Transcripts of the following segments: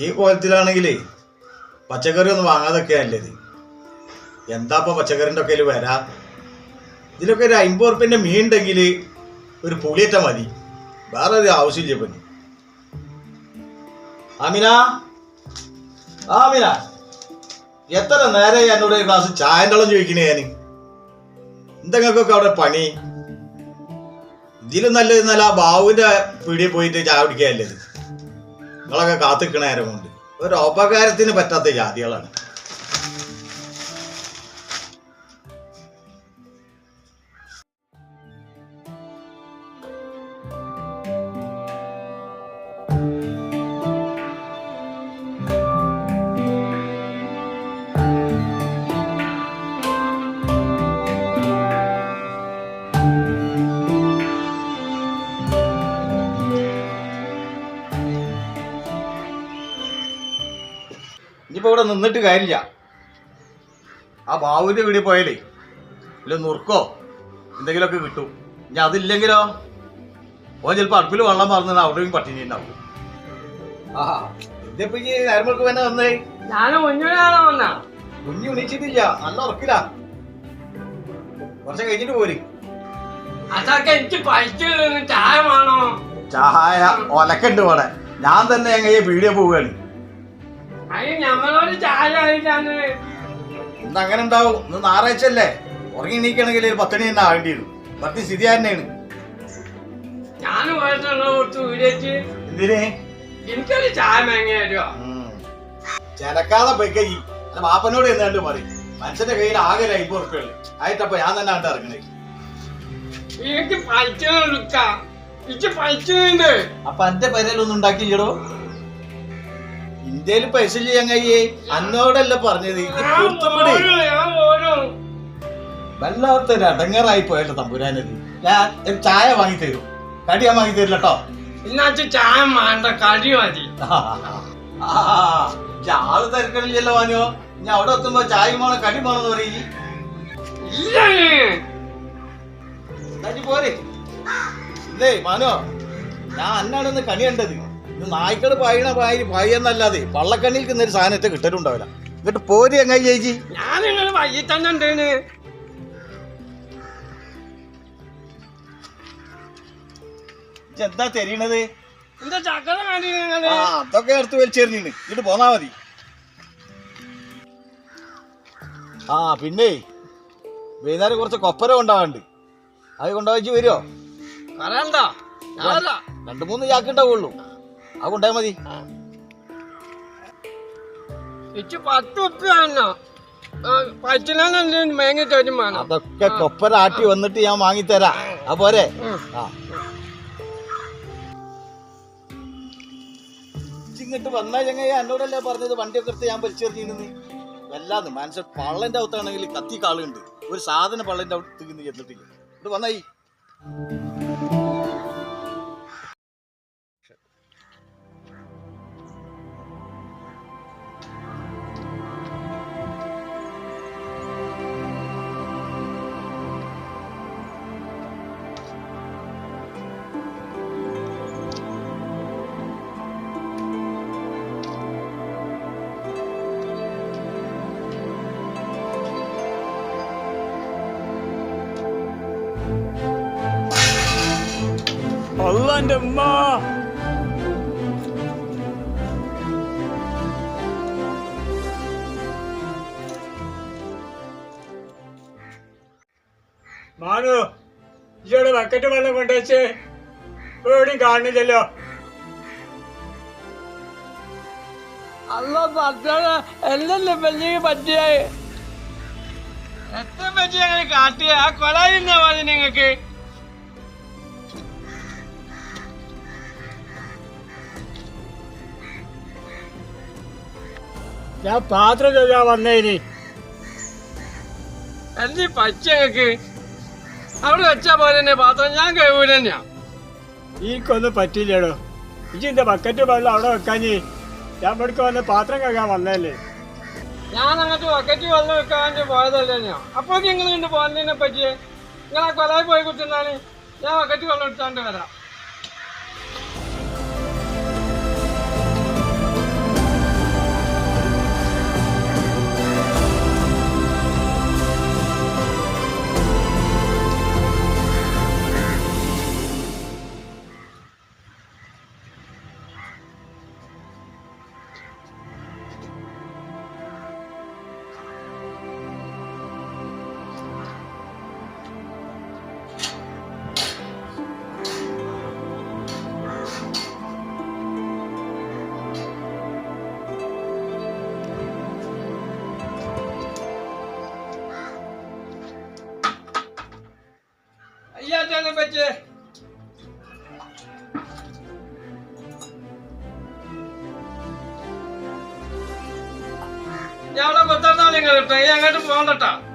ഈ കോലത്തിലാണെങ്കിലേ പച്ചക്കറി ഒന്നും വാങ്ങാതൊക്കെ നല്ലത് എന്താ ഇപ്പൊ പച്ചക്കറിന്റെ ഒക്കെ വരാ ഇതിലൊക്കെ ഒരു അമ്പത് ഉറുപ്പ്യന്റെ മീൻ ഉണ്ടെങ്കിൽ ഒരു പുളിയറ്റ മതി. വേറെ ഒരു ആവശ്യമില്ല ഇപ്പം അമിന ആ അമിന എത്ര നേരെ എന്നോട് ഒരു ഗ്ലാസ് ചായന്റെ വെള്ളം ചോദിക്കണേ ഞാൻ എന്തെങ്കിലൊക്കെ അവിടെ പണി? ഇതിലും നല്ലത് നല്ല ആ പീടിയിൽ പോയിട്ട് ചായ കുടിക്കുകയല്ലത് നിങ്ങളൊക്കെ കാത്തിക്കണ നേരം കൊണ്ട്. ഒരു ഉപകാരത്തിന് പറ്റാത്ത ജാതികളാണ്. ഇനിയിപ്പോ ഇവിടെ നിന്നിട്ട് കാര്യമില്ല. ആ ബാവുവിന്റെ വീട്ടിൽ പോയാലേ ഇല്ല നുറുക്കോ എന്തെങ്കിലുമൊക്കെ കിട്ടും. ഇനി അതില്ലെങ്കിലോ ഓൻ ചിലപ്പോ അടുപ്പിൽ വെള്ളം മറന്നു അവിടെയും പട്ടിണി ഉണ്ടാവും. ആ ഇതിപ്പോ ഈ നേരമ്പൾക്ക് തന്നെ വന്നേ? വന്ന. കുഞ്ഞു ഉണിച്ചിട്ടില്ല നല്ല ഉറക്കില്ല കുറച്ച് കഴിഞ്ഞിട്ട് പോര്. അതൊക്കെ എനിക്ക് പൈസ ചായ വേണോ? ചായ ഒലക്കുണ്ട് ഇവിടെ. ഞാൻ തന്നെ എങ്ങനെ പീടിയ പോവുകയാണ്. ആയിട്ടാണ് ഇന്ന് അങ്ങനെ ഉണ്ടാവും. ഇന്ന് ഞായറാഴ്ച അല്ലേ ഉറങ്ങി എണീക്കണമെങ്കിൽ ഒരു പത്തണി തന്നെ ആകേണ്ടി വരും. പത്തി സ്ഥിതി തന്നെയാണ് ഞാൻ പോയിട്ടുള്ള കൊടുത്ത് വീടേക്ക് എന്തിന്? എനിക്കൊരു ചായ മേങ്ങ തരുമോ ചെലക്കാതെ പൊയ്ക്കൈ അല്ല ബാപ്പനോട് എന്നാണ്ട് പറയും മനുഷ്യന്റെ കയ്യിൽ ആകെ ഒരു അയ്പത് ഉറുപ്പുള്ളു ആയിട്ടപ്പൊ ഞാൻ തന്നെ ആണ്ട് ഇറങ്ങണേ. എനിക്ക് പൈസ എനിക്ക് അപ്പൊ എന്റെ പെരയിലൊന്നും ഉണ്ടാക്കിയില്ലടോ. ഇന്ത്യയിൽ പൈസ ചെയ്യാൻ കഴിയേ? അന്നോടല്ല പറഞ്ഞത്. പോരും. വല്ലാത്തൊരു അടങ്ങറായി പോയല്ലോ തമ്പുരാനത് ഞാൻ ഒരു ചായ വാങ്ങി തരും കടി ഞാൻ വാങ്ങി തരില്ല കേട്ടോ ചായ വേണ്ട കടി മതി. ആൾ തിരക്കണില്ലല്ലോ വാനോ ഞാൻ അവിടെ എത്തുമ്പോ ചായ വേണം കടി വേണമെന്ന് പറയും. പോരേ. ഇതേ മാനോ. ഞാൻ അന്നാണെന്ന് കണി കണ്ടത് ഇത് നായ്ക്കൾ പായണ പായി പായെന്നല്ലാതെ വള്ളക്കണ്ണിൽ ഒരു സാധനത്തെ കിട്ടലുണ്ടാവില്ല. എന്നിട്ട് പോരി എങ്ങനെ ചേച്ചി. ഞാൻ നിങ്ങൾ വൈകി തന്നെ ഉണ്ടേന് എന്താ തെരീണത് ആ അതൊക്കെ എടുത്ത് വലിച്ചെറിഞ്ഞീണ് എന്നിട്ട് പോന്നാ മതി. ആ പിന്നെ വൈകുന്നേരം കുറച്ച് കൊപ്പര കൊണ്ടാവണ്ട് അത് കൊണ്ടുപോയി വരുമോ രണ്ടു മൂന്ന് ചാക്ക് ഉണ്ടാവുള്ളൂ. അത് കൊണ്ടുപോയാൽ മതി. ഇച്ച് പത്ത് ഉപ്പിയാണോ പച്ചിലെന്നെ മേങ്ങി തരും വേണം അതൊക്കെ കൊപ്പരാട്ടി വന്നിട്ട് ഞാൻ വാങ്ങിത്തരാം. ആ പോരെ. ആ. ഇങ്ങോട്ട് വന്നാ ചങ്ങ എന്നോടല്ലേ പറഞ്ഞത് വണ്ടിയൊക്കെ എടുത്ത് ഞാൻ വലിച്ചെറിഞ്ഞിരുന്നു വല്ലാതെ മനുഷ്യൻ പള്ളന്റെ അകത്താണെങ്കിൽ കത്തി കാളുണ്ട്. ഒരു സാധനം പള്ളന്റെ അകത്ത് ചെന്നിട്ടില്ല. ഇത് വന്നായി അള്ളാന്റെ ഉമ്മ മാനു ഇയാളെ ബക്കറ്റ് വെള്ളം കൊണ്ടുവച്ച് എവിടെയും കാണുന്നില്ലല്ലോ. അല്ല പറ്റാ എല്ലല്ലോ വലിയ പറ്റിയായി എത്ര പറ്റിയ അങ്ങനെ കാട്ടിയ ആ നിന്നാ മതി നിങ്ങക്ക്. ഞാൻ പാത്രം ചോദിക്കാൻ വന്നേനി. എന്റെ പച്ചക്ക് അവിടെ വെച്ചാ പോലെ തന്നെ പാത്രം ഞാൻ കഴിവില്ല തന്നെയാ ഈക്കൊന്നും പറ്റില്ലടോ ഇജിന്റെ ബക്കറ്റ് വെള്ളം അവിടെ വെക്കാഞ്ഞ് ഞാൻ ഇവിടേക്ക് വന്ന് പാത്രം കഴുകാൻ വന്നല്ലേ ഞാൻ അങ്ങോട്ട് ബക്കറ്റ് വെള്ളം വെക്കാൻ വേണ്ടി പോയതല്ലേ ഞാൻ അപ്പൊ നിങ്ങൾ കണ്ട് പോകുന്നതിനെ പറ്റിയേ? നിങ്ങൾ ആ കൊലായി പോയി കുത്തുന്നാണ് ഞാൻ ബക്കറ്റ് വെള്ളം എടുത്താണ്ട് വരാം. പറ്റിയേ ഞാൻ അവിടെ കൊത്തർന്നാൾ നിങ്ങൾ കിട്ടും ഈ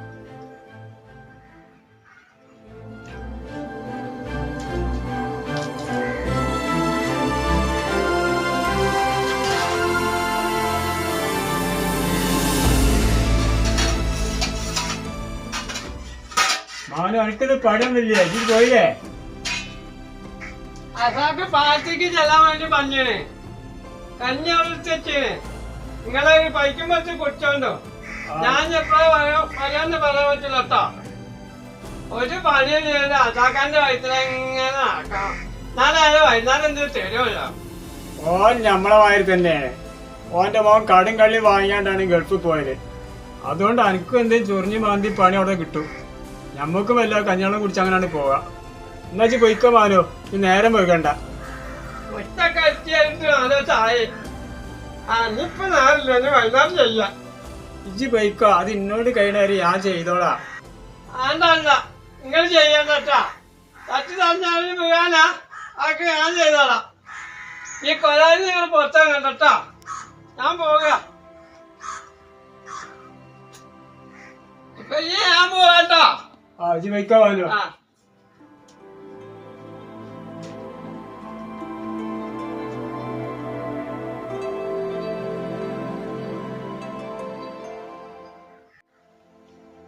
അങ്ങോട്ട് പോകണ്ടട്ടാ മാനു ഇത് പോയില്ലേ? അസാക്ക് പാർട്ടിക്ക് ചെല്ലാൻ വേണ്ടി പറഞ്ഞേ കഞ്ഞി അവിടെ നിങ്ങളെ പൈക്കും വെച്ച് കുടിച്ചോണ്ടോ? ഞാൻ എപ്പോഴും പറയാന്ന് പറയാൻ പറ്റില്ല കേട്ടോ ഒരു പണിയും ചെയ്യണ്ട അസാക്കാന്റെ വയറ്റിലെങ്ങനെ ആക്കാം ഞാനത് വൈകുന്നേരം എന്ത് തരുമല്ലോ. ഓൻ ഞമ്മളെ മാതിരി തന്നെ. ഓന്റെ മോൻ കടും കള്ളി വാങ്ങിയാണ്ടാണ് ഗൾഫിൽ പോയത്. അതുകൊണ്ട് എനിക്കും എന്തെങ്കിലും ചൊറിഞ്ഞു മാന്തി പണി അവിടെ കിട്ടും. ഞമ്മക്കും വല്ല കഞ്ഞാളം കുടിച്ച് അങ്ങനെയാണ് പോവാ. എന്നാ വെച്ച് പൊയ്ക്കോ മാനോ ഈ നേരം പോയിക്കണ്ട ഇജ്ജ് പൊയ്ക്കോ അത് ഇന്നോട് കഴിഞ്ഞവര് ഞാൻ ചെയ്തോളാ. നിങ്ങൾ ചെയ്യണ്ടട്ടാ തട്ടി തന്നാലും വീഴാനാ. അതൊക്കെ ഞാൻ ചെയ്തോളാം. ഈ കൊലാരി നിങ്ങൾ പുറത്തിറങ്ങണ്ടട്ടാ ഞാൻ പോവുക ഇപ്പൊ ഈ ഞാൻ പോവാട്ടോ ആ മാനോ ആ.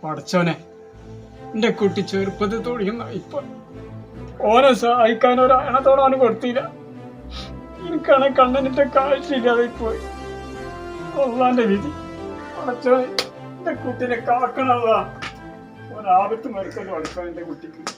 പടച്ചോനെ എന്റെ കുട്ടി ചെറുപ്പത്തിൽ തുടങ്ങുന്ന ഇപ്പൊ ഓനെ സഹായിക്കാൻ ഒരു അണത്തോളം അവന് കൊടുത്തില്ല. എനിക്കാണെ കണ്ണനിന്റെ കാഴ്ചയില്ലാതെ പോയി. അള്ളാന്റെ വിധി. പടച്ചോനെ എന്റെ കുട്ടിനെ കാക്കണല്ല ഒരാപത്ത് മരിച്ചല്ലോ അടുക്കാൻ എന്റെ കുട്ടിക്ക്.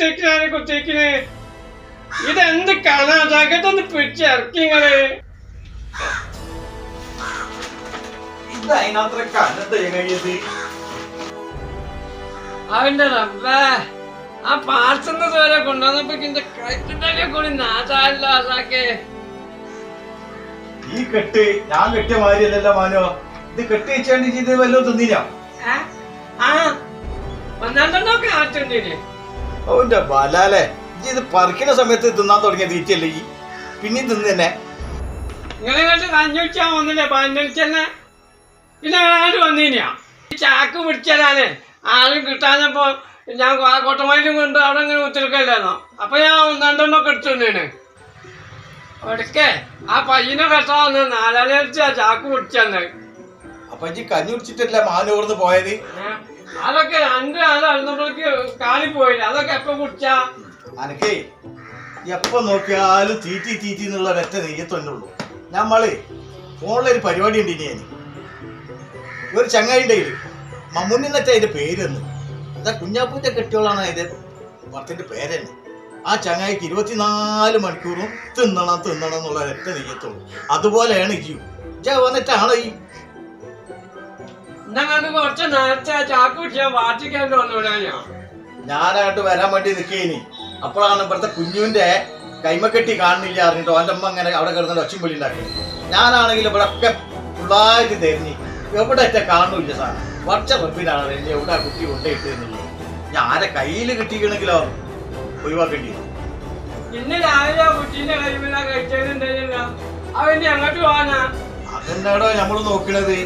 കൊത്തിട്ടിരിക്കണ കുത്തിരിക്കണ് ഇതെന്ത് കാണാ ജാക്കറ്റൊന്ന് പിടിച്ച് ഇറക്കി നിങ്ങൾ ഇത് അതിനകത്ര കണ്ടിട്ട് എങ്ങനെയത് അവന്റെ റബ്ബേ ആ പാർസന്ന ദൂരെ കൊണ്ടുവന്നപ്പോ എന്റെ കൈത്തിട്ടല്ലേ കൂടി നാശായല്ലോ അതാക്കെ ഈ കെട്ട് ഞാൻ കെട്ടിയ മാതിരിയല്ലല്ലോ മാനോ. ഇത് കെട്ടി വെച്ചാണ്ട് ചെയ്ത് വല്ലതും തിന്നില്ല ആ. പന്ത്രണ്ടെണ്ണൊക്കെ ആറ്റുണ്ടിന് അവന്റെ ബലാലെ ഇജ്ജ് ഇത് പറിക്കുന്ന സമയത്ത് തിന്നാൻ തുടങ്ങിയ തീറ്റയല്ലേ ഈ? പിന്നെ തിന്നെ. നിങ്ങളെ കണ്ട് വെച്ചാൽ വന്നില്ലേ? പതിനഞ്ചെന്നെ പിന്നെ ആരും വന്നില്ല ഈ ചാക്ക് പിടിച്ചാലാണ് ആരും കിട്ടാഞ്ഞപ്പോ ഞാൻ കൊട്ടമയിലും കൊണ്ട് അവിടെ ഇങ്ങനെ ഉത്തരക്കല്ലായിരുന്നോ അപ്പൊ ഞാൻ രണ്ടെണ്ണൊക്കെ എടുത്തുകൊണ്ടാണ് ഒടുക്കേ ആ പയ്യനെ കെട്ടാ വന്ന് നാലാളി ചാക്ക് പിടിച്ചെന്ന്. അപ്പൊ ഇജ്ജ് കഞ്ഞി കുടിച്ചിട്ടല്ല മാനു ഇവിടുന്ന് പോയത്? അതൊക്കെ രണ്ട് നാല് അറുന്നപ്പോഴേക്ക് കാലി പോയില്ല. അതൊക്കെ എപ്പൊ കുടിച്ചാ? അനക്കേ എപ്പോ നോക്കിയാലും തീറ്റി തീറ്റി എന്നുള്ള ഒരൊറ്റ നെയ്യത്തൊന്നുള്ളൂ നമ്മൾ ഫോണിലൊരു പരിപാടി ഉണ്ട് ഇനി ഒരു ചങ്ങായിന്റെ കയ്യിൽ മമ്മൂന്നിന്നറ്റ അതിന്റെ പേര് എന്ന്. എന്താ കുഞ്ഞാപ്പൂറ്റ കെട്ടിയോളാണ് അതിന്റെ ഭർത്തിന്റെ പേരെന്നെ. ആ ചങ്ങായിക്ക് ഇരുപത്തിനാല് മണിക്കൂറും തിന്നണം തിന്നണം എന്നുള്ള ഒരൊറ്റ നെയ്യത്തുള്ളൂ. അതുപോലെയാണ് ഈ വന്നിട്ടാണ് ഈ എന്നങ്ങാണ്ട് കുറച്ച് നേരത്തെ ചാക്ക് പിടിച്ചാൽ വന്നോടാ ഞാൻ. ഞാനായിട്ട് വരാൻ വേണ്ടി നിൽക്കേനി അപ്പോഴാണ് ഇവിടുത്തെ കുഞ്ഞുവിന്റെ കൈമക്കെട്ടി കാണുന്നില്ല അറിഞ്ഞിട്ട്? ഓന്റെ അമ്മ അങ്ങനെ അവിടെ കിടന്നിട്ട് ഒച്ചും പുള്ളി ഉണ്ടാക്കി. ഞാനാണെങ്കിൽ ഇവിടെ ഒക്കെ ഫുള്ളായിട്ട് തെരഞ്ഞി എവിടെ ഒറ്റ കാണുന്നില്ല സാർ. വർച്ച റബ്ബിനാണ് എന്നെ എവിടെ ആ കുട്ടി കൊണ്ടിട്ട് എന്നുള്ളത് ഞാൻ ആരെ കയ്യിൽ കിട്ടിക്കണെങ്കിലോ ഒഴിവാക്കേണ്ടി. ഇന്ന് രാവിലെ ആ കുട്ടീന്റെ അവന്റെ അങ്ങോട്ട് പോവാനാ? അതെന്താടോ നമ്മൾ നോക്കണത്?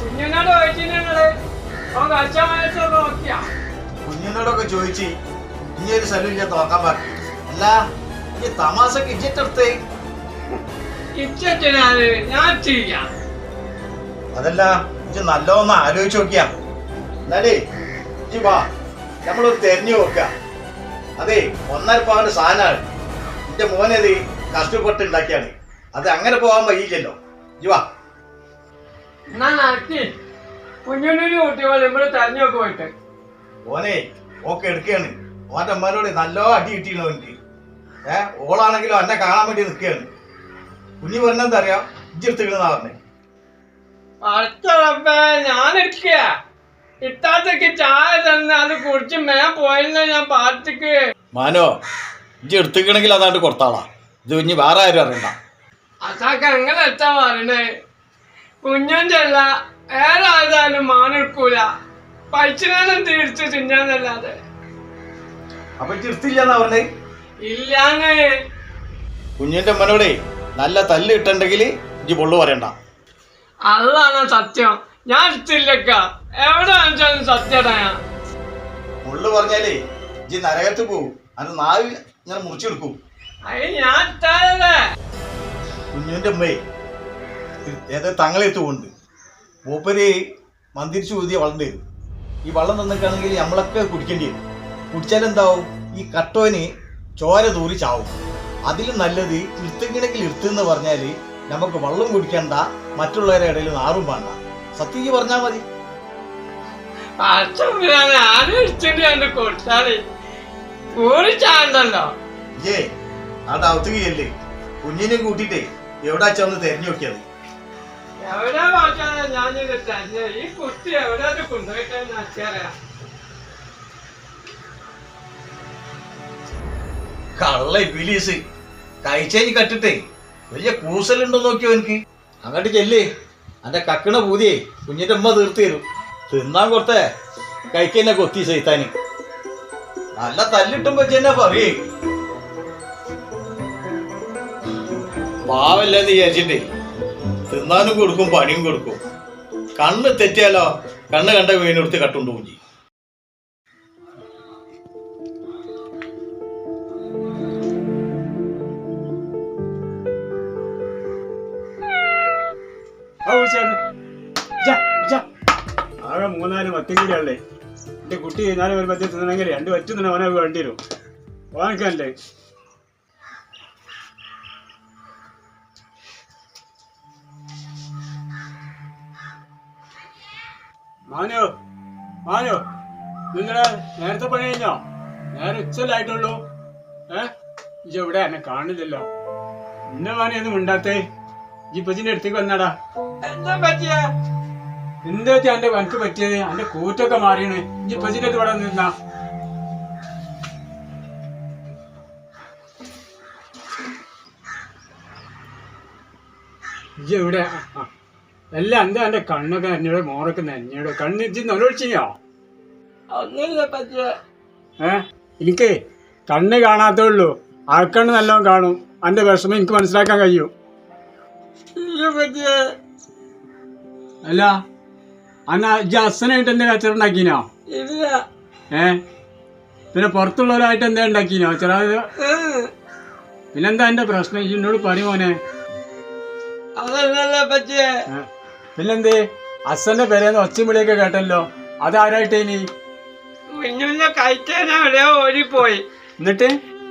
കുഞ്ഞിനോട് ചോദിച്ചിട്ടുള്ളത് അവൻ കളിച്ചാൽ മനസ്സൊക്കെ നോക്കിയാ? കുഞ്ഞിനോടൊക്കെ ചോദിച്ചു ഇനി ഒരു സ്ഥലം ഞാൻ നോക്കാൻ പറഞ്ഞു അല്ല ഈ തമാശക്ക് ഇജ്ജെടുത്തേ ഇച്ചിനാണ് ഞാൻ ചെയ്യാം. അതല്ല ഇജ്ജ് നല്ലോന്ന് ആലോചിച്ച് നോക്കിയാ. എന്നാലേ ഇജ്ജ് വാ നമ്മളൊരു തെരഞ്ഞു നോക്കുക അതെ ഒന്നര പവന്റെ സാധനമാണ്. എന്റെ മോനത് കഷ്ടപ്പെട്ട് ഉണ്ടാക്കിയാണ്. അത് അങ്ങനെ പോകാൻ വയ്യില്ലല്ലോ യുവാ എന്നാ നടത്തി കുഞ്ഞുണ്ണി കുട്ടികൾ ഇവിടെ തെരഞ്ഞൊക്കെ പോയിട്ട്. ഓനെ ഓക്കെ എടുക്കുകയാണ്. ഓന്റെ അമ്മനോട് നല്ലോ അടി കിട്ടിയാണ് അവനിക്ക് ഏ ഓളാണെങ്കിലും എന്നെ കാണാൻ വേണ്ടി നിൽക്കുകയാണ്. കുഞ്ഞു പറഞ്ഞെന്താ അറിയാം ഇജ്ജെടുത്തിക്കണെന്നാ പറഞ്ഞേ. അടുത്തപ്പ ഞാൻ എടുക്കുക. ഇത്താത്തക്ക് ചായ തന്നെ അത് കുടിച്ച് മേ പോയില്ല ഞാൻ പാർട്ടിക്ക്. മാനോ ഇജ്ജ് എടുത്തിക്കണെങ്കിൽ അതാണ്ട് കൊടുത്താളാ. ഇത് കുഞ്ഞ് വേറെ ആരും അറിയണ്ട. അതാക്ക് അങ്ങനെ എത്താ പറയണേ. കുഞ്ഞന്റെ ചെല്ല. ആരായാലും മാനെടുക്കൂല. പൈച്ചനാലും തിരിച്ചു തിന്നാന്നല്ലാതെ അപ്പൊ ഇജ്ജ് എടുത്തില്ലെന്നാ പറഞ്ഞേ? ഇല്ലാന്ന്. കുഞ്ഞിന്റെ അമ്മനോടേ നല്ല തല്ല് കിട്ടണ്ടെങ്കിൽ ഇജ്ജ് പൊള്ളു പറയണ്ട. അതാണ് സത്യം. ഞാൻ എടുത്തില്ലക്ക. എവിടെ വെച്ചാലും സത്യടാ ഞാൻ. പൊള്ളു പറഞ്ഞാലേ ഇജ്ജ് നരകത്ത് പോവും. അത് നാവ് ഞാൻ മുറിച്ചെടുക്കും. അത് ഞാൻ എടുത്താലല്ലേ? കുഞ്ഞിന്റെ അമ്മേ ഏതോ തങ്ങളെത്തു കൊണ്ട് മൂപ്പര് മന്തിരിച്ചു ഊതിയ വള്ളം തരും. ഈ വള്ളം തന്നിട്ടാണെങ്കിൽ നമ്മളൊക്കെ കുടിക്കേണ്ടി വരും. കുടിച്ചാലെന്താവും ഈ കട്ടോന് ചോര തൂറി ചാവും. അതിലും നല്ലത് ഇരുത്തുകണമെങ്കിൽ ഇരുത്തെന്ന് പറഞ്ഞാൽ നമുക്ക് വള്ളം കുടിക്കണ്ട മറ്റുള്ളവരുടെ ഇടയിൽ നാറും വേണ്ട സത്യം പറഞ്ഞാൽ മതി. ഏ അത് അവത്തുകയല്ലേ കുഞ്ഞിനെയും കൂട്ടിയിട്ടേ എവിടെ ചെന്ന് തെരഞ്ഞു നോക്കിയത്? എവിടെ നോക്കാതെ ഞാൻ തന്നെ. ഈ കുട്ടി എവിടെ കൊണ്ടുപോയിട്ടെന്ന് അച്ഛറിയാം കള്ള ബിലീസ് കഴിച്ചേഞ്ഞ് കട്ടിട്ടേ. വലിയ കൂസലുണ്ടോ നോക്കിയോ എനിക്ക്? അങ്ങോട്ട് ചെല്ലേ. അന്റെ കക്കണ പൂതിയെ കുഞ്ഞിന്റെ അമ്മ തീർത്തി തരും. തിന്നാൻ കൊടുത്തേ. കഴിക്കന്നെ കൊത്തി സൈത്താന്. നല്ല തല്ലിട്ടുമ്പോ ചെന്നെ പറയേ? പാവല്ലെന്ന് വിചാരിച്ചിട്ടേ. തിന്നാനും കൊടുക്കും പണിയും കൊടുക്കും. കണ്ണ് തെറ്റിയാലോ കണ്ണ് കണ്ട വീണെടുത്ത് കട്ടുണ്ടോ ചെയ്യും. ആകെ മൂന്നാൽ മത്തിങ്കിലല്ലേ എന്റെ കുട്ടി നാല് ഒരു പറ്റി തിന്നണമെങ്കിൽ രണ്ട് വറ്റു തന്നെ ഓനെ വേണ്ടി വരും വാങ്ങിക്കാനല്ലേ മാനോ മാനു നിങ്ങളെ നേരത്തെ പണി കഴിഞ്ഞോ? നേരെ ഉച്ചല്ലായിട്ടുള്ളൂ ഏ? ഇജ് എവിടെ? എന്നെ കാണില്ലല്ലോ. എന്നെ മാനെ ഉണ്ടാത്തേ ഈ പച്ചിന്റെ അടുത്തേക്ക് വന്നാടാ. എന്താ പറ്റിയ? എന്താ വെച്ചാ എന്റെ എനിക്ക് പറ്റിയത്? എന്റെ കൂറ്റൊക്കെ മാറിയാണ്. ഈ പച്ചിന്റെ അടുത്ത് ഇവിടെ നിന്നാ ഇജ് എവിടെ? ആ, ആ. അല്ല എന്താ എന്റെ കണ്ണൊക്കെ എന്നോട് മോറൊക്കെ നനഞ്ഞോട്. കണ്ണിച്ച് നൊലൊഴിച്ചോ ഏ? എനിക്ക് കണ്ണ് കാണാത്തേ ഉള്ളൂ. ആൾക്കണ്ണ് നല്ലോണം കാണും. അന്റെ വിഷമം എനിക്ക് മനസ്സിലാക്കാൻ കഴിയും. അല്ല അന്ന ഇജ്ജ് അച്ഛനായിട്ട് എന്റെ കച്ചറ ഉണ്ടാക്കിനോ? ഏ? പിന്നെ പുറത്തുള്ളവരായിട്ട് എന്താ ഉണ്ടാക്കിനോ ചെറിയ പിന്നെന്താ എന്റെ പ്രശ്നം? എന്നോട് പറയുമോനെ മോനെ. അതല്ല പറ്റിയ? പിന്നെന്തേ? അച്ഛന്റെ പേരേന്ന് ഒച്ചമുളിയൊക്കെ കേട്ടല്ലോ. അതാരായിട്ടേനി? കുഞ്ഞുഞ്ഞ കഴിക്കാൻ എവിടെയോ ഓടിപ്പോയി. എന്നിട്ട്?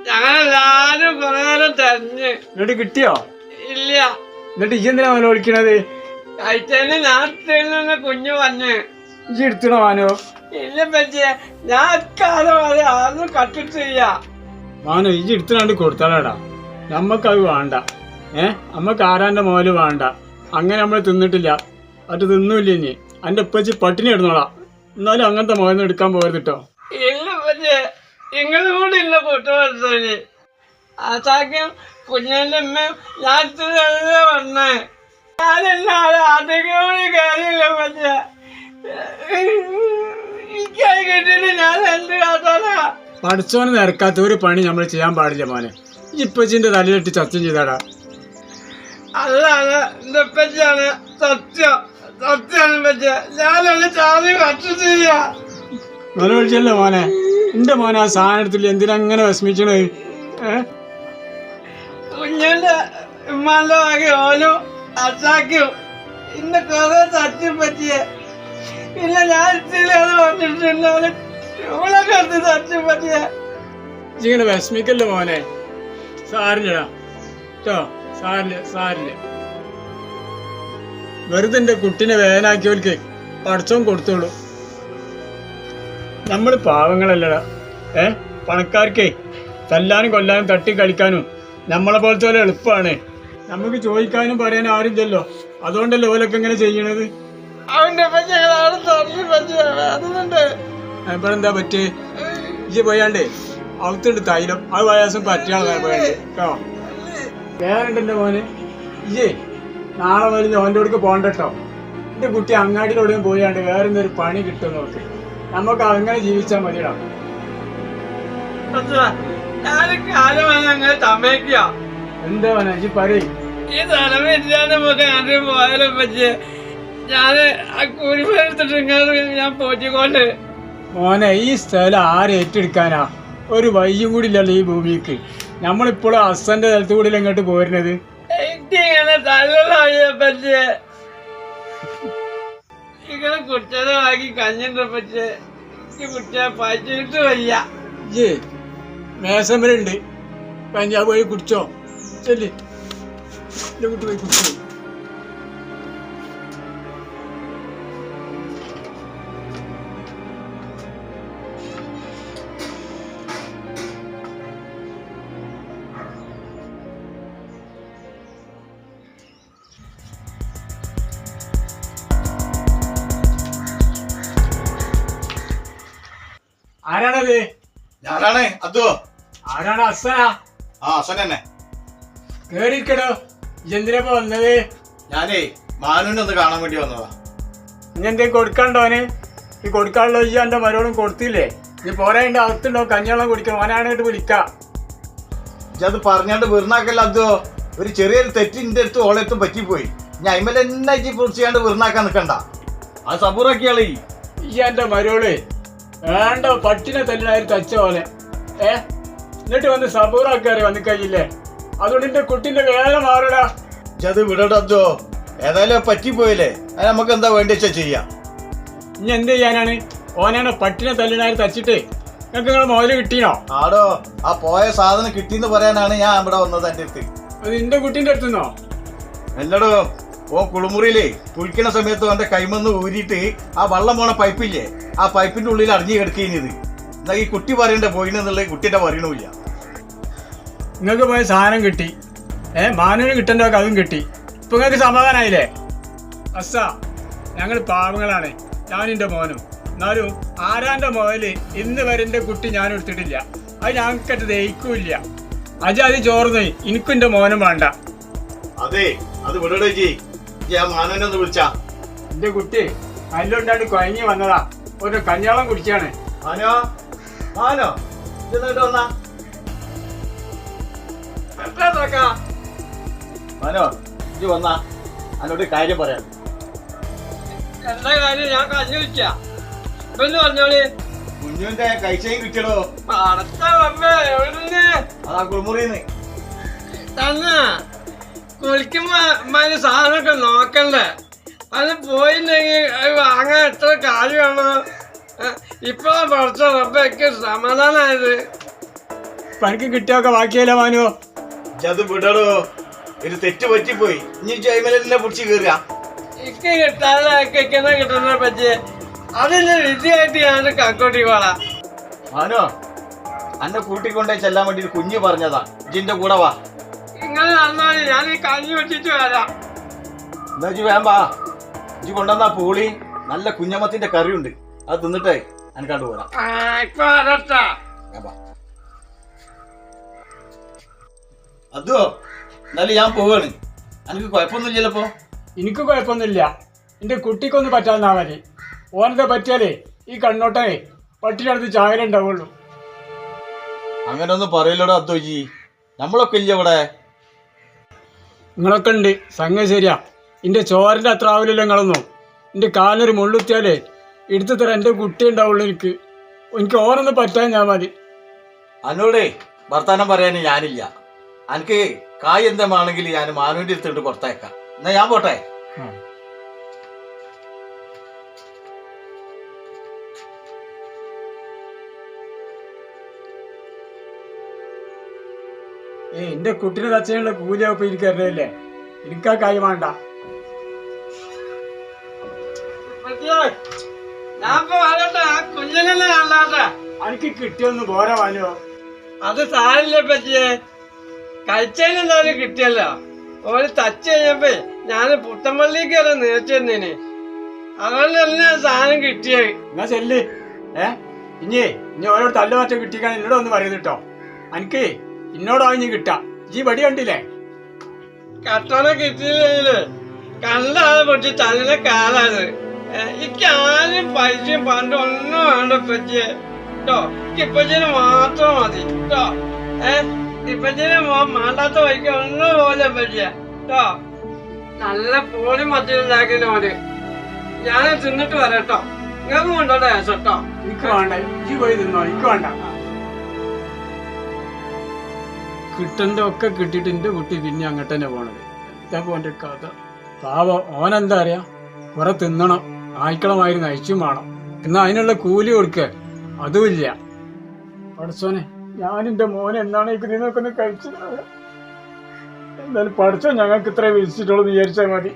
ഞങ്ങളെല്ലാരും കുറെ നേരം തെരഞ്ഞ്. എന്നിട്ട് കിട്ടിയോ? ഇല്ല. എന്നിട്ട് ഇജ്ജ് എന്തിനാ അവനെ വിളിക്കണത്? കഴിച്ചതിന് നാട്ടിൽ നിന്ന് കുഞ്ഞു വന്ന്. ഇജ്ജ് എടുത്തണോ മാനോ? ഇല്ല പറ്റിയ ഞാൻ കാലം വരെ ആരും കട്ടിട്ടില്ല. മാനോ ഇജ്ജ് എടുത്തിനാണ്ട് കൊടുത്താടാ നമ്മക്കത് വേണ്ട. ഏഹ് നമ്മക്ക് ആരാന്റെ മോൽ വേണ്ട. അങ്ങനെ നമ്മൾ തിന്നിട്ടില്ല. അത് തിന്നൂല്ല ഇനി? എന്റെ ഉപ്പച്ചി പട്ടിണി ഇടുന്നോളാ എന്നാലും അങ്ങനത്തെ മോലൊന്നും എടുക്കാൻ പോകരുത് കേട്ടോ ഇല്ല പറ്റിയ നിങ്ങളും കൂടി ഇല്ല കൂട്ടുപോലത്തോന് ആസാക്കും കുഞ്ഞിന്റെ അമ്മയും ഞാൻ ഇത്തിരി വന്നേ ഞാനെല്ലാം ആദ്യം കാര്യമില്ല പറ്റിയ എനിക്കായി കിട്ടിയിട്ട് ഞാൻ എന്ത് കാട്ടാനാ പഠിച്ചോനെ നിരക്കാത്ത ഒരു പണി നമ്മൾ ചെയ്യാൻ പാടില്ല മോനെ. ഇപ്പച്ചിന്റെ തലയിലിട്ട് സത്യം ചെയ്താടാ. അല്ല അല്ല. സത്യം. സത്യമാണ് പറ്റിയ. ഞാനല്ല ചാതി കട്ടിട്ടില്ല മോനെ വിളിച്ചല്ലോ മോനെ. എന്റെ മോനെ ആ സാധനം എടുത്തില്ല? എന്തിനാ അങ്ങനെ വിഷമിച്ചണേ കുഞ്ഞിന്റെ ഉമ്മാന്റെ വകെ ഓനും അച്ചാക്കും ഇന്ന് കുറെ സത്യം പറ്റിയ. പിന്നെ ഞാൻ ഓളൊക്കെ എടുത്ത് തച്ചു പറ്റിയ. ഇങ്ങനെ വിഷമിക്കല്ലോ മോനെ? സാരില്ലടാ. കേട്ടോ സാറിന്റെ സാരില്ല. വെറുതെ എന്റെ കുട്ടീനെ വേദനാക്കിയവർക്ക് പഠിച്ചോൻ കൊടുത്തോളൂ. നമ്മൾ പാവങ്ങളല്ലടാ. ഏ? പണക്കാർക്കേ തല്ലാനും കൊല്ലാനും തട്ടി കളിക്കാനും നമ്മളെ പോലത്തെ പോലെ എളുപ്പമാണ് നമുക്ക് ചോദിക്കാനും പറയാനും ആരുമില്ലല്ലോ അതുകൊണ്ടല്ലോ ഓലൊക്കെ ഇങ്ങനെ ചെയ്യണത്? പറ്റിയ എന്താ പറ്റേ ഇജ്ജ് പോയാണ്ടേ അവത്തുണ്ട് തൈലം. അത് വയസ്സും പറ്റിയാണ് പോയാണ്ട്. കേട്ടോ? വേറെ മോനെ. ഇജ്ജേ നാളെ മുതൽ ഓന്റെ അടുക്ക് പോകണ്ടട്ടോ എന്റെ കുട്ടി അങ്ങാടിയിലൂടെയും പോയാണ്ട് വേറെ എന്തൊരു പണി കിട്ടും നോക്ക് നമുക്ക് അങ്ങനെ ജീവിച്ചാൽ മതിയടാ. എന്താ മോനെ ഇജ്ജ് പറയും. ഈ തലമില്ലാതെ നമുക്ക് ആദ്യം പോയാലും ആ കൂലിപ്പടുത്തിട്ട് ഇങ്ങനെ ഞാൻ പോറ്റിക്കൊണ്ട് മോനെ ഈ സ്ഥലം ആരെ ഏറ്റെടുക്കാനാ? ഒരു വയ്യും കൂടി ഇല്ലല്ലോ ഈ ഭൂമിക്ക്. നമ്മളിപ്പോഴും അസന്റെ സ്ഥലത്ത് കൂടി ഇങ്ങോട്ട് പോരുന്നത്? എനിക്കിങ്ങനെ തലലായ പറ്റിയ ഇങ്ങനെ കുട്ടികളെ വാങ്ങി കഞ്ഞിട്ട് പറ്റിയ ഈ കുട്ടിയെ പറ്റിയിട്ട് വയ്യ ഇജ്ജ് മേസമ്പരുണ്ട് പഞ്ചാബ് പോയി കുടിച്ചോ. ചെല്ലി. കുട്ടി പോയി കുടിച്ചോ. ആരാണത്? ഞാനാണ് അതോ. ആരാണ് അസന ആ അസൻ തന്നെ. കേറിക്കടോ. എന്തിനാ വന്നത്? ഞാനേ മാനുവിനെ ഒന്ന് കാണാൻ വേണ്ടി വന്നതാ. ഇനി എന്തേലും കൊടുക്കണ്ടോന് ഈ കൊടുക്കാനുള്ള ഈ എന്റെ മരോടും കൊടുത്തില്ലേ? നീ പോരാണ്ട് അകത്തുണ്ടോ? കഞ്ഞിവെള്ളം കുടിക്കണം. ഓനാണിട്ട് വിളിക്കാം. അത് പറഞ്ഞാണ്ട് വെറുനാക്കല്ല അതോ. ഒരു ചെറിയൊരു തെറ്റ് ഇന്റെ അടുത്ത് ഓളെത്തും പറ്റിപ്പോയി. ഞാൻ അയിമല എന്നെ ഇജ്ജി പൊടിച്ചാണ്ട് വെറുനാക്കാൻ നിൽക്കണ്ട അത് സബൂറാക്കിയാളേ. ഈ എന്റെ മരോൾ. വേണ്ട പട്ടിനെ തല്ലിനായി തച്ച പോലെ. ഏ? എന്നിട്ട് വന്ന് സബൂറാക്കാറി വന്നു കഴിഞ്ഞില്ലേ? അതുകൊണ്ട് എന്റെ കുട്ടിന്റെ വേല മാറടാ അത് വിടടോ ഏതായാലും പറ്റി പറ്റിപ്പോയില്ലേ? അത് നമുക്ക് എന്താ വേണ്ടി ചെയ്യാ? ഇനി എന്ത് ചെയ്യാനാണ്? ഓനാണ് പട്ടിനെ തല്ലിനായി തച്ചിട്ട് നിങ്ങൾക്ക് നിങ്ങളെ മുതൽ കിട്ടീനോ? ആടോ ആ പോയ സാധനം കിട്ടിയെന്ന് പറയാനാണ് ഞാൻ ഇവിടെ വന്നത് എന്റെ അടുത്ത്. അത് എന്റെ കുട്ടിന്റെ അടുത്തുനിന്നോ? എന്നടോ ഓ കുളിമുറിയിലേ കുളിക്കണ സമയത്ത് അവന്റെ കൈമന്ന് ഊരിയിട്ട് ആ വെള്ളം പോണ പൈപ്പില്ലേ ആ പൈപ്പിന്റെ ഉള്ളിൽ അടിഞ്ഞു കിടക്കുന്നത് എന്നാ ഈ കുട്ടി പറയണ്ടേ പോയിനെന്നുള്ള കുട്ടിയുടെ പറയണമില്ല നിങ്ങൾക്ക് പോയ സാധനം കിട്ടി. ഏ മാനുവിന് കിട്ടേണ്ട അതും കിട്ടി. ഇപ്പൊ നിങ്ങൾക്ക് സമാധാനായില്ലേ? അസ്സ ഞങ്ങൾ പാവങ്ങളാണ്. ഞാനിന്റെ മോനും. എന്നാലും ആരാന്റെ മുതൽ ഇന്ന് വരെ എന്റെ കുട്ടി ഞാൻ എടുത്തിട്ടില്ല. അത് ഞങ്ങൾക്കത് ദഹിക്കൂല്ല. അജ അത് ചോർന്ന് എനിക്കും എന്റെ മോനും വേണ്ട. അതെ അത് വിടേ ജി ജി ആ ഒന്ന് വിളിച്ചാ. എന്റെ കുട്ടി കല്ലുണ്ടാണ്ട് കുഴങ്ങി വന്നതാ. ഒരു കഞ്ഞാളം കുടിച്ചാണ്. മാനോ? മാനോ? ഇതെന്നിട്ട് വന്നാ? മാനോ ഇജ്ജ് വന്നാ. അതിനോട് കാര്യം പറയാം. എന്താ കാര്യം? ഞാൻ കഞ്ഞി വെച്ച ഇപ്പൊന്ന് പറഞ്ഞോളി? കുഞ്ഞുവിന്റെ കഴിച്ചയും കിട്ടിയടോ. അടച്ച അമ്മേ എവിടുന്ന്? അതാ കുളിമുറിന്ന്. തന്ന. കുളിക്കുമ്പോ അമ്മാര് സാധനമൊക്കെ നോക്കണ്ടേ? അത് പോയില്ലെങ്കിൽ അത് വാങ്ങാൻ എത്ര കാര്യമാണോ? ഇപ്പൊ പഠിച്ച റബ്ബയ്ക്ക് സമാധാനായത്? പണിക്ക് കിട്ടിയൊക്കെ ബാക്കിയല്ല മാനുവോ ഇജ്ജ് അത് വിടടോ. ഒരു തെറ്റ് പറ്റിപ്പോയി. ഇനി ജൈമലിനെ പിടിച്ച് കയറുക ഇക്ക് കിട്ടാതെ കിക്കുന്ന കിട്ടുന്ന പറ്റി അതിന്റെ വിധിയായിട്ട് ഞാൻ കക്കോട്ടി പോളാ മാനോ അന്നെ കൂട്ടിക്കൊണ്ടേ ചെല്ലാൻ വേണ്ടി ഒരു കുഞ്ഞു പറഞ്ഞതാ. ജിന്റെ കൂടെ വാ. ഇങ്ങനെ നടന്നാൽ ഞാൻ ഈ കഞ്ഞി വെച്ചിട്ട് വരാം. എന്താ ഇജ്ജ് വേമ്പാ കൊണ്ടുവന്ന പൂളി നല്ല കുഞ്ഞമ്മത്തിന്റെ കറിയുണ്ട്. അത് തിന്നിട്ടേ അനക്കാണ്ട് പോരാ. ആ, ഇപ്പൊ വരട്ടാ. വേമ്പാ. അതോ എന്നാലും ഞാൻ പോവാണ്. എനിക്ക് കുഴപ്പമൊന്നുമില്ലല്ലോ എനിക്ക് കുഴപ്പമൊന്നുമില്ല. എന്റെ കുട്ടിക്കൊന്നും പറ്റാന്നാ മതി ഓനത് പറ്റിയാലേ ഈ കണ്ണോട്ടേ പട്ടിനടുത്ത് ചാകര ഉണ്ടാവുള്ളൂ. അങ്ങനെ ഒന്നും പറയില്ലടോ അദ്വൈജി നമ്മളൊക്കെ ഇല്ല ഇവിടെ? നിങ്ങളൊക്കെ ഉണ്ട്. സംഗതി ശരിയാ. എന്റെ ചോരന്റെ അത്ര ആവില്ലല്ലോ നിങ്ങളൊന്നും. എന്റെ കാലിനൊരു മുള്ളുത്തിയാലേ എടുത്തു തരാൻ എന്റെ കുട്ടി ഉണ്ടാവുള്ളൂ എനിക്ക്. എനിക്ക് ഓരോന്ന് പറ്റാൻ ഞാൻ മതി. അന്നോടേ വർത്താനം പറയാൻ ഞാനില്ല. എനിക്ക് കായ് എന്താണെങ്കിൽ ഞാൻ മാനുവിന്റെ അടുത്തിട്ട് പുറത്തേക്കാം എന്നാ ഞാൻ പോട്ടെ? ഏ എന്റെ കുട്ടിനെ തച്ചനുള്ള കൂലിയാവുമ്പോ എനിക്ക് അറിയില്ലേ എനിക്കാ കാര്യം വേണ്ട. എനിക്ക് കിട്ടിയൊന്ന് പോരാ വാനോ അത് സാരില്ല പറ്റിയേ. കഴിച്ചതിനെന്തായാലും കിട്ടിയല്ലോ. ഓര് തച്ച് കഴിഞ്ഞപ്പോ ഞാൻ പുത്തമ്പള്ളിക്ക് വരെ നേർച്ചെന്നേന് അതുകൊണ്ടല്ലേ സാധനം കിട്ടിയത് എന്നാ ചെല്ലേ. ഏ ഇനി ഇനി ഓരോ തല്ലുമാറ്റം കിട്ടിക്കാൻ എന്നോട് ഒന്ന് പറയുന്നിട്ടോ എനിക്ക് ഇന്നോടാ നീ കിട്ടാ. ഈ വടി കണ്ടില്ലേ? കട്ടണ കിട്ടില്ല കണ്ടാതെ പൊട്ടി തലേ കാലാണ് എനിക്ക് ആരും പൈസയും പണ്ടും ഒന്നും വേണ്ട പറ്റിയേ കേട്ടോ ഇപ്പച്ചിന് മാത്രം മതി. കേട്ടോ ഏ ഇപ്പച്ചിന് മാണ്ടാത്ത വഴിക്ക് ഒന്നും പോലെ പറ്റിയ കേട്ടോ നല്ല പോളി മത്തിയുണ്ടാക്കിയ മോന്. ഞാൻ തിന്നിട്ട് വരാട്ടോ നിങ്ങൾക്ക് കൊണ്ടോട്ടെ കേട്ടോ എനിക്ക് വേണ്ട. ഈ പോയി തിന്നോ. എനിക്ക് വേണ്ട. കിട്ടണ്ട ഒക്കെ കിട്ടിയിട്ട് എന്റെ കുട്ടി പിന്നെ അങ്ങോട്ട് തന്നെ പോണത്. എന്താ പോന്റെ കഥ. പാവം ഓനെന്താ അറിയാ? കുറെ തിന്നണം. ആയിക്കളമായിരുന്നു അയച്ചും വേണം. എന്നാ അതിനുള്ള കൂലി കൊടുക്ക. അതുമില്ല പഠിച്ചോനെ ഞാൻ മോൻ മോനെ എന്താണ് ഈ നിന്നൊക്കെ ഒന്ന് കഴിച്ചത് എന്തായാലും പഠിച്ചോ? ഞങ്ങൾക്ക് ഇത്രയും വിളിച്ചിട്ടുള്ളൂ വിചാരിച്ചാൽ മതി.